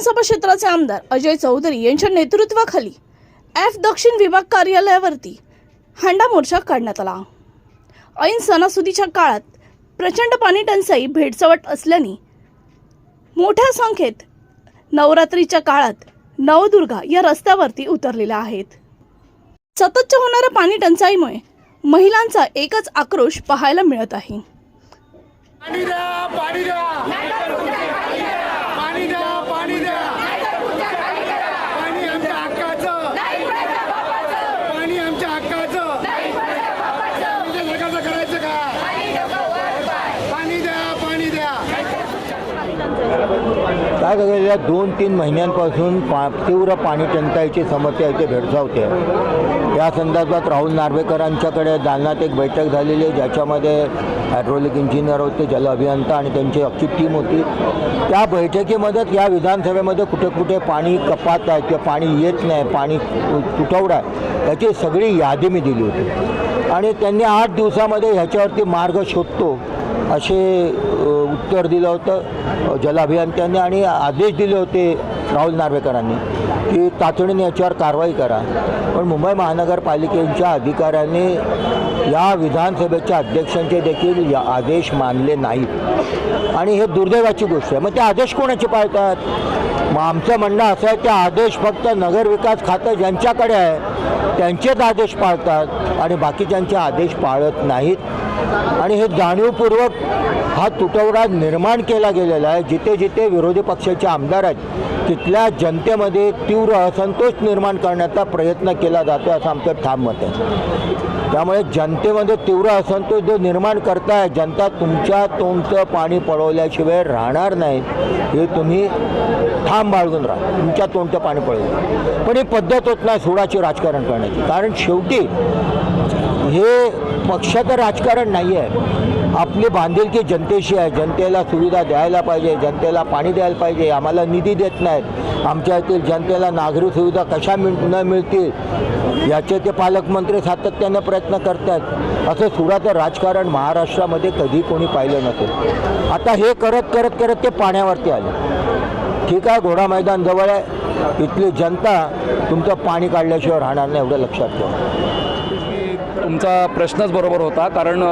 विधानसभा क्षेत्राचे आमदार अजय चौधरी यांच्या नेतृत्वाखाली एफ दक्षिण विभाग कार्यालयावरती हांडा मोर्चा काढण्यात आला. ऐन सणासुदीच्या काळात प्रचंड पाणी टंचाई भेडसावट असल्याने मोठ्या संख्येत नवरात्रीच्या काळात नवदुर्गा या रस्त्यावरती उतरलेल्या आहेत. सततच्या होणाऱ्या पाणी टंचाईमुळे महिलांचा एकच आक्रोश पाहायला मिळत आहे पाणी द्या पाणी द्या पाणी द्या पाणी द्या पाणी आमच्या हक्काचं पाणी आमच्या हक्काचं आमच्या जगाचं करायचं काय पाणी द्या पाणी द्या काय गेल्या दोन तीन महिन्यांपासून पा तीव्र पाणी टंचाईची समस्या इथे भेडसावते. या संदर्भात राहुल नार्वेकरांच्याकडे दालनात एक बैठक झालेली आहे ज्याच्यामध्ये हायड्रोलिक इंजिनियर होते जल अभियंता आणि त्यांची अख्खी टीम होती. त्या बैठकीमध्ये या विधानसभेमध्ये कुठे कुठे पाणी कपात आहे किंवा पाणी येत नाही पाणी तुटवडा आहे याची सगळी यादी मी दिली होती. आणि त्यांनी आठ दिवसामध्ये ह्याच्यावरती मार्ग शोधतो. असे उत्तर दिलं होतं जलाभियंत्यांनी आणि आदेश दिले होते राहुल नार्वेकरांनी की तातडीने याच्यावर कारवाई करा. पण मुंबई महानगरपालिकेच्या अधिकाऱ्यांनी या विधानसभेच्या अध्यक्षांचे देखील या आदेश मानले नाहीत. आणि हे दुर्दैवाची गोष्ट आहे. मग ते आदेश कोणाचे पाळतात? मग आमचं म्हणणं असं आहे ते आदेश फक्त नगरविकास खातं ज्यांच्याकडे आहे त्यांचेच आदेश पाळतात आणि बाकीच्यांचे आदेश पाळत नाहीत. आणि हे जाणीवपूर्वक हा तुटवडा निर्माण केला गेलेला आहे. जिथे जिथे विरोधी पक्षाचे आमदार आहेत तिथल्या जनतेमध्ये तीव्र असंतोष निर्माण करण्याचा प्रयत्न केला जातो असं आमचं ठाम मत आहे. त्यामुळे जनतेमध्ये तीव्र असंतोष जो निर्माण करताय जनता तुमच्या तोंडचं पाणी पळवल्याशिवाय राहणार नाही. हे तुम्ही ठाम बाळगून राहा. तुमच्या तोंडचं पाणी पळवलं पण ही पद्धत होत नाही सोडाची राजकारण करण्याची. कारण शेवटी हे पक्षाचं राजकारण नाही आहे आपली बांधिलकी जनतेशी आहे. जनतेला सुविधा द्यायला पाहिजे जनतेला पाणी द्यायला पाहिजे. आम्हाला निधी देत नाहीत. आमच्या येथील जनतेला नागरी सुविधा कशा मिळ न मिळतील? याचे ते पालकमंत्री सातत्यानं प्रयत्न करतात असं सुराचं राजकारण महाराष्ट्रामध्ये कधी कोणी पाहिलं नसेल. आता हे करत करत करत ते पाण्यावरती आले. ठीक आहे घोडा मैदान जवळ आहे. इथली जनता तुमचं पाणी काढल्याशिवाय राहणार नाही एवढं लक्षात ठेवा. तुमचा प्रश्नच बरोबर होता कारण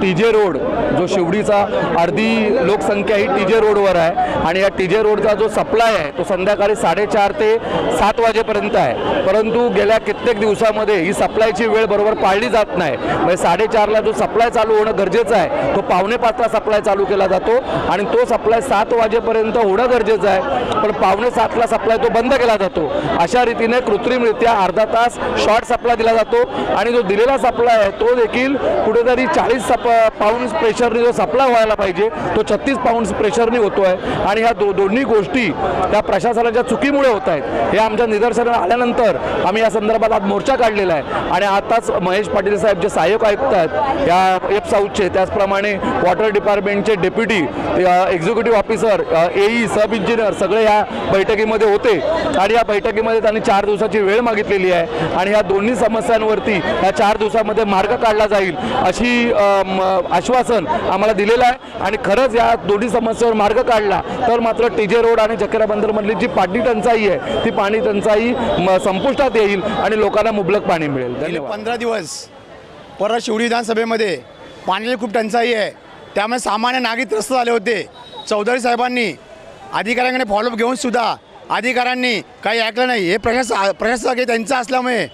टी जे रोड जो शिवडीचा अर्धी लोकसंख्या ही टी जे रोडवर आहे आणि या टी जे रोडचा जो सप्लाय आहे तो संध्याकाळी साडेचार ते सात वाजेपर्यंत आहे. परंतु गेल्या कित्येक दिवसामध्ये ही सप्लायची वेळ बरोबर पाळली जात नाही. म्हणजे साडेचारला जो सप्लाय चालू होणं गरजेचं आहे तो पावणे पाचला सप्लाय चालू केला जातो आणि तो सप्लाय सात वाजेपर्यंत होणं गरजेचं आहे. पण पावणे सातला सप्लाय तो बंद केला जातो. अशा रीतीने कृत्रिमरित्या अर्धा तास शॉर्ट सप्लाय दिला जातो आणि जो दिलेला सप्लाय आहे. तो देखील कुठेतरी चाळीस सप पाऊंड प्रेशरने जो सप्लाय व्हायला पाहिजे तो छत्तीस पाऊंड प्रेशरने होतो आहे आणि ह्या दो दोन्ही गोष्टी त्या प्रशासनाच्या चुकीमुळे होत आहेत हे आमच्या निदर्शनात आल्यानंतर आम्ही या संदर्भात आज मोर्चा काढलेला आहे. आणि आताच महेश पाटील साहेब जे सहाय्यक आयुक्त आहेत या एफ साऊथचे त्याचप्रमाणे water डिपार्टमेंटचे deputy executive officer AE sub engineer सगळे या बैठकीमध्ये होते. आणि या बैठकीमध्ये त्यांनी चार दिवसाची वेळ मागितलेली आहे. आणि ह्या दोन्ही समस्यांवरती या चार दिवसात दिवसामध्ये मार्ग काढला जाईल अशी आश्वासन आम्हाला दिलेलं आहे. आणि खरंच या दोन्ही समस्येवर मार्ग काढला तर मात्र टीजे रोड आणि चक्रा बंदरमधली जी पाणी टंचाई आहे ती पाणी टंचाई संपुष्टात येईल आणि लोकांना मुबलक पाणी मिळेल. पंधरा दिवस परत शिवडी विधानसभेमध्ये पाण्याची खूप टंचाई आहे. त्यामुळे सामान्य नागरिक त्रस्त झाले होते. चौधरी साहेबांनी अधिकाऱ्यांकडे फॉलोअप घेऊन सुद्धा अधिकाऱ्यांनी काही ऐकलं नाही. हे प्रशासक प्रशासक हे त्यांचं असल्यामुळे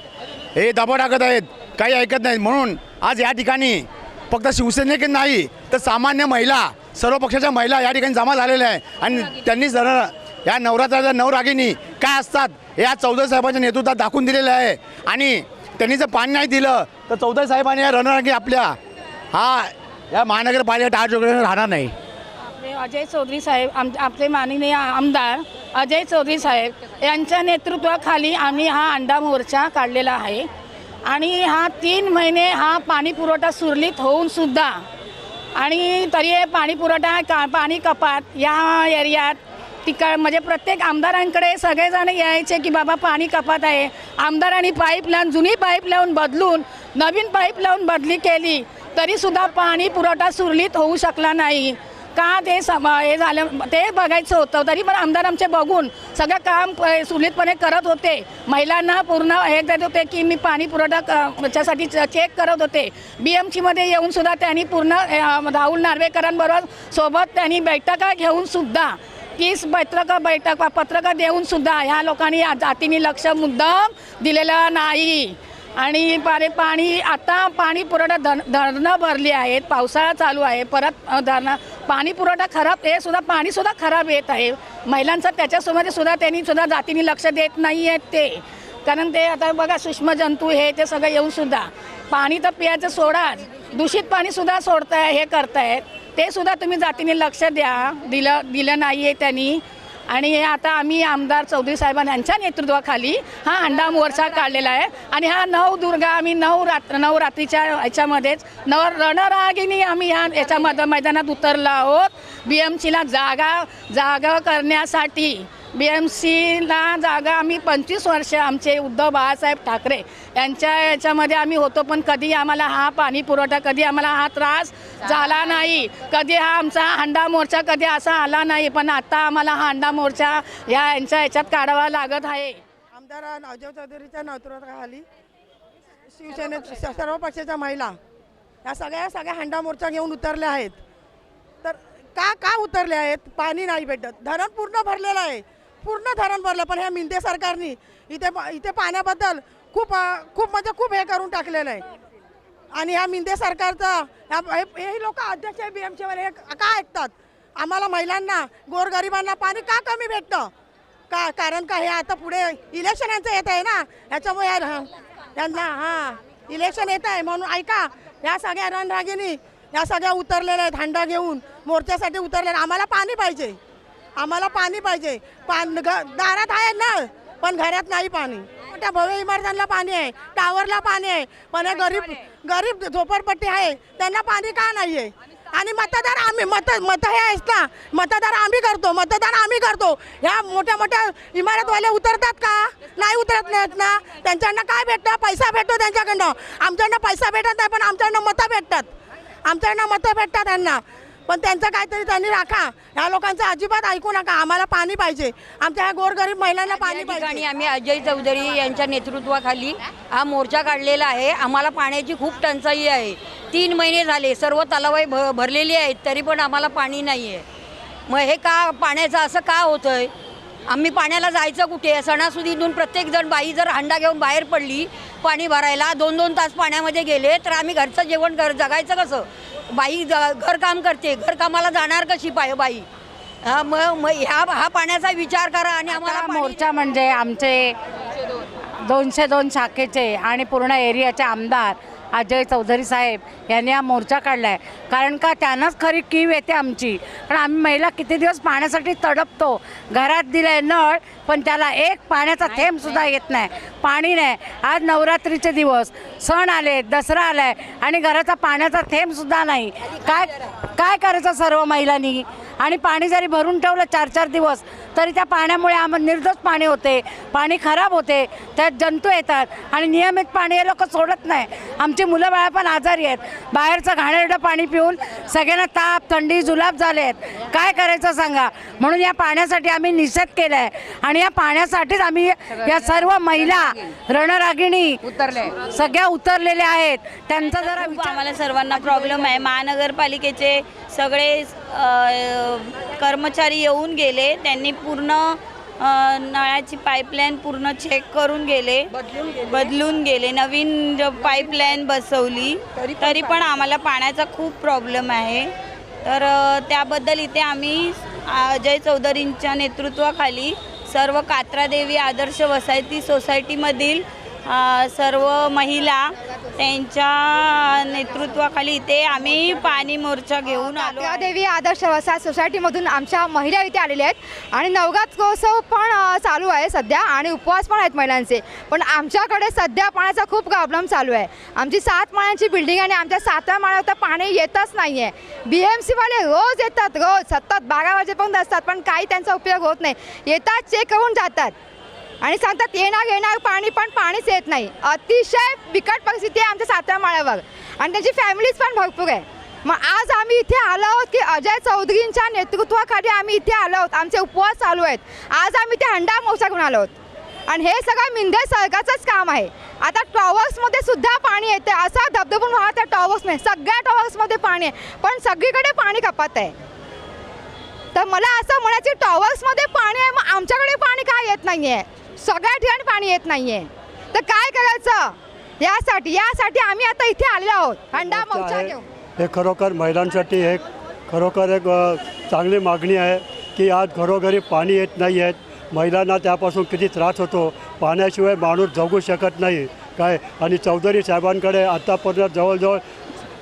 हे दबाव टाकत आहेत. काही ऐकत नाहीत. म्हणून आज या ठिकाणी फक्त शिवसेनेक नाही तर सामान्य महिला सर्व पक्षाच्या महिला या ठिकाणी जमा झालेल्या आहे आणि त्यांनी जर या नवरात्राच्या नवरागिनी काय असतात हे या चौधरी साहेबांच्या नेतृत्वात दाखवून दिलेलं आहे. आणि त्यांनी जर पाणी नाही दिलं तर चौधरी साहेबांनी या रणरागी आपल्या हा या महानगरपालिका टाळ वगैरे राहणार नाही. आपले अजय चौधरी साहेब आम आपले माननीय आमदार अजय चौधरी साहेब यांच्या नेतृत्वाखाली आम्ही हा अंडा मोर्चा काढलेला आहे. आणि हा तीन महिने हा पाणी पुरवठा सुरळीत होऊन सुद्धा आणि तरी हे पाणी पुरवठा का पाणी कपात या एरियात तिकड म्हणजे प्रत्येक आमदारांकडे सगळेजण यायचे की बाबा पाणी कपात आहे. आमदारांनी पाईप लावून जुनी पाईप लावून बदलून नवीन पाईप लावून बदली केली तरीसुद्धा पाणी पुरवठा सुरळीत होऊ शकला नाही. का ते सम हे झालं? ते बघायचं होतं. तरी पण आमदार आमचे बघून सगळं काम सुलितपणे करत होते. महिलांना पूर्ण हे देत होते की मी पाणी पुरवठा याच्यासाठी चेक करत होते. बी एम सीमध्ये येऊन सुद्धा त्यांनी पूर्ण राहुल नार्वेकरांबरोबर सोबत त्यांनी बैठका घेऊन सुद्धा तीस पत्रकं बैठक पत्रकं देऊन सुद्धा ह्या लोकांनी जातीने लक्ष मुद्दाम दिलेलं नाही. आणि पारे पाणी आता पाणी पुरवठा धन धरणं भरली आहेत पावसाळा चालू आहे परत धरणं पाणी पुरवठा खराब हे सुद्धा पाणीसुद्धा खराब येत आहे. महिलांचं त्याच्यासोबत सुद्धा त्यांनी सुद्धा जातीने लक्ष देत नाही आहेत ते. कारण ते आता बघा सूक्ष्म जंतू हे ते सगळं येऊन सुद्धा. पाणी तर पियाचं सोडाच. दूषित पाणीसुद्धा सोडत सोडताय हे करतायत. ते सुद्धा तुम्ही जातीने लक्ष द्या. दिलं दिलं नाही आहे त्यांनी. आणि हे आता आम्ही आमदार चौधरी साहेबांनी यांच्या नेतृत्वाखाली हा अंडा मोर्चा काढलेला आहे. आणि हा नऊ दुर्गा आम्ही नऊ रात्र नवरात्रीच्या याच्यामध्येच नव रणरागिनी आम्ही ह्या याच्यामध्ये मैदानात उतरलो आहोत. बी एम सीला जागा जागा करण्यासाठी बी एम सीला जागा आम्ही पंचवीस वर्ष आमचे उद्धव बाळासाहेब ठाकरे यांच्या याच्यामध्ये आम्ही होतो पण कधी आम्हाला हा पाणी पुरवठा कधी आम्हाला हा त्रास झाला नाही. कधी हा आमचा हंडा मोर्चा कधी असा आला नाही पण आता आम्हाला हा हंडा मोर्चा ह्या यांच्या याच्यात काढावा लागत आहे. आमदार अजय चौधरीच्या नेतृत्वाखाली शिवसेनेत सर्व पक्षाच्या महिला या सगळ्या सगळ्या हंडा मोर्चा घेऊन उतरल्या आहेत. तर का का उतरले आहेत? पाणी नाही भेटत. धरण पूर्ण भरलेलं आहे. पूर्ण धरण भरलं पण ह्या मिंदे सरकारनी इथे इथे पाण्याबद्दल खूप खूप म्हणजे खूप हे करून टाकलेलं आहे. आणि ह्या मिंदे सरकारचं ह्या हे- लोक अध्यक्ष आहे बी एमचे सीवर हे का ऐकतात? आम्हाला महिलांना गोरगरिबांना पाणी का कमी भेटतं? का कारण का हे आता पुढे इलेक्शन यांचं येत आहे ना? ह्याच्यामुळे या- यांना हां इलेक्शन येत आहे म्हणून ऐका ह्या सगळ्या रणरागिनी या सगळ्या उतरलेल्या आहेत हांडा घेऊन मोर्चासाठी उतरलेल्या आम्हाला पाणी पाहिजे. आम्हाला पाणी पाहिजे. पान घ- दारात आहे नळ पण घरात नाही पाणी. मोठ्या भव्य इमारतांना पाणी आहे टावरला पाणी आहे पण गरीब गरीब झोपडपट्टी आहे त्यांना पाणी का नाही आहे आणि मतदार आम्ही मत मत हे आहेत ना. मतदार आम्ही करतो मतदान आम्ही करतो. ह्या मोठ्या मोठ्या इमारतवाले उतरतात का? नाही उतरत नाहीत ना. त्यांच्याकडनं काय भेटतं? पैसा भेटतो त्यांच्याकडनं. आमच्याकडनं पैसा भेटत नाही पण आमच्याकडनं मतं भेटतात. आमच्याकडनं मतं भेटतात त्यांना. पण त्यांचं काहीतरी त्यांनी राखा. ह्या लोकांचं अजिबात ऐकू नका. आम्हाला पाणी पाहिजे. आमच्या ह्या गोरगरीब महिलांना पाणी पाहिजे. आम्ही अजय चौधरी यांच्या नेतृत्वाखाली हा मोर्चा काढलेला आहे. आम्हाला पाण्याची खूप टंचाई आहे. तीन महिने झाले. सर्व तलावाई भ भरलेली आहेत. तरी पण आम्हाला पाणी नाही आहे मग हे का पाण्याचं असं का होतं आहे आम्ही पाण्याला जायचं कुठे? सणासुदीतून प्रत्येकजण बाई जर हंडा घेऊन बाहेर पडली पाणी भरायला दोन दोन तास पाण्यामध्ये गेले तर आम्ही घरचं जेवण घर जगायचं कसं? बाई घरकाम करते. घरकामाला जाणार कशी पाय बाई? हा मग मग ह्या हा पाण्याचा विचार करा आणि आम्हाला पाणी मोर्चा म्हणजे आमचे दोनशे दोन शाखेचे आणि पूर्ण एरियाचे आमदार अजय चौधरी साहेब यांनी हा मोर्चा काढला आहे कारण का त्यांनाच खरी कीव येते आमची. पण आम्ही महिला किती दिवस पाण्यासाठी तडपतो? घरात दिलंय नळ पण त्याला एक पाण्याचा थेंबसुद्धा येत नाही. पाणी नाही. आज नवरात्रीचे दिवस. सण आले दसरा आलाय आणि घराचा पाण्याचा थेंबसुद्धा नाही. काय काय करायचं सर्व महिलांनी? आणि पाणी जरी भरून ठेवलं चार चार दिवस तरी त्या पाण्यामुळे आम्हाला निर्दोष पाणी होते. पाणी खराब होते. त्यात जंतू येतात. आणि नियमित पाणी हे लोक सोडत नाही. आमची मुलं बाळा पण आजारी आहेत. बाहेरचं घाणेरडं पाणी पिऊन सगळ्यांना ताप थंडी जुलाब झाले आहेत. काय करायचं सांगा? म्हणून या पाण्यासाठी आम्ही निषेध केला आहे आणि या पाण्यासाठीच आम्ही या सर्व महिला रणरागिणी उतरले. सगळ्या उतरलेल्या आहेत. त्यांचा जरा आम्हाला सर्वांना प्रॉब्लेम आहे. महानगरपालिकेचे सगळे कर्मचारी येऊन गेले. त्यांनी पूर्ण नळाची पाईपलाईन पूर्ण चेक करून गेले. बदलून गेले? नवीन पाईपलाईन बसवली. तरी पण आम्हाला पाण्याचा खूप प्रॉब्लेम आहे. तर त्याबद्दल इथे आम्ही अजय चौधरींच्या नेतृत्वाखाली सर्व कात्रादेवी आदर्श वसाहती सोसायटीमधील सर्व महिला त्यांच्या नेतृत्वाखाली ते आम्ही पाणी मोर्चा घेऊन आलो देवी आदर्श वसाहत सोसायटीमधून आमच्या महिला इथे आलेल्या आहेत. आणि नवगात महोत्सव पण चालू आहे सध्या आणि उपवास पण आहेत महिलांचे. पण आमच्याकडे सध्या पाण्याचा खूप प्रॉब्लेम चालू आहे. आमची सात माळ्यांची बिल्डिंग आणि आमच्या सातव्या माळ्यावर तर पाणी येतच नाही आहे बी एम सीवाले रोज येतात रोज. सतत बारा वाजेपर्यंत असतात पण काही त्यांचा उपयोग होत नाही. येतात चेक करून जातात. आणि सांगतात येणार येणार पाणी पण पाणीच येत नाही. अतिशय बिकट परिस्थिती आहे आमच्या सातव्या माळ्यावर. आणि त्यांची फॅमिलीज पण भरपूर आहे. मग आज आम्ही इथे आलो आहोत की अजय चौधरींच्या नेतृत्वाखाली आम्ही इथे आलो आहोत. आमचे उपवास चालू आहेत. आज आम्ही ते हंडा मोर्चा घेऊन आलो आहोत. आणि हे सगळं मिंधे सरकारचंच काम आहे. आता टॉवर्समध्ये सुद्धा पाणी येते असा धबधबून वाहत त्या टॉवर्स सगळ्या टॉवर्समध्ये पाणी आहे. पण सगळीकडे पाणी कपात आहे. तर मला असं म्हणायचं टॉवर्समध्ये पाणी आहे मग आमच्याकडे पाणी काय येत नाही आहे सगळ्या ठिकाणी पाणी येत नाही आहे तर काय करायचं? यासाठी यासाठी आम्ही आता इथे आलेलो आहोत. आहे. घेऊन. हे खरोखर महिलांसाठी एक खरोखर एक चांगली मागणी आहे की आज घरोघरी पाणी येत नाही आहेत महिलांना त्यापासून किती त्रास होतो? पाण्याशिवाय माणूस जगू शकत नाही. काय? आणि चौधरी साहेबांकडे आत्तापर्यंत जवळजवळ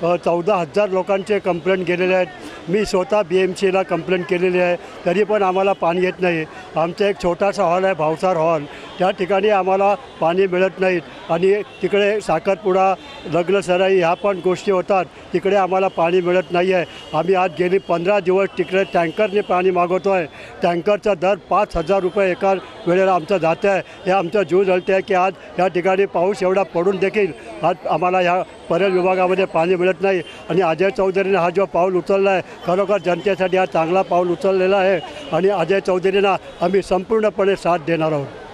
चौदा हजार लोकांचे कंप्लेंट गेलेले आहेत. मी स्वतः बी एम सीला कंप्लेंट केलेली आहे. तरी पण आम्हाला पाणी येत नाही. आमचा एक छोटासा हॉल आहे भावसार हॉल. त्या ठिकाणी आम्हाला पाणी मिळत नाहीत. आणि तिकडे साखरपुडा लग्नसराई ह्या पण गोष्टी होतात. तिकडे आम्हाला पाणी मिळत नाही आहे आम्ही आज गेली पंधरा दिवस तिकडे टँकरने पाणी मागवतो आहे टँकरचा दर पाच हजार रुपये एका वेळेला आमचं जातं आहे हे आमचं जीव जळते आहे की आज या ठिकाणी पाऊस एवढा पडून देखील आज आम्हाला ह्या पर्यटन विभागामध्ये पाणी मिळत नाही. आणि अजय चौधरीने हा जो पाऊल उचलला आहे खरोखर जनतेसाठी हा चांगला पाऊल उचललेला आहे. आणि अजय चौधरींना आम्ही संपूर्णपणे साथ देणार आहोत.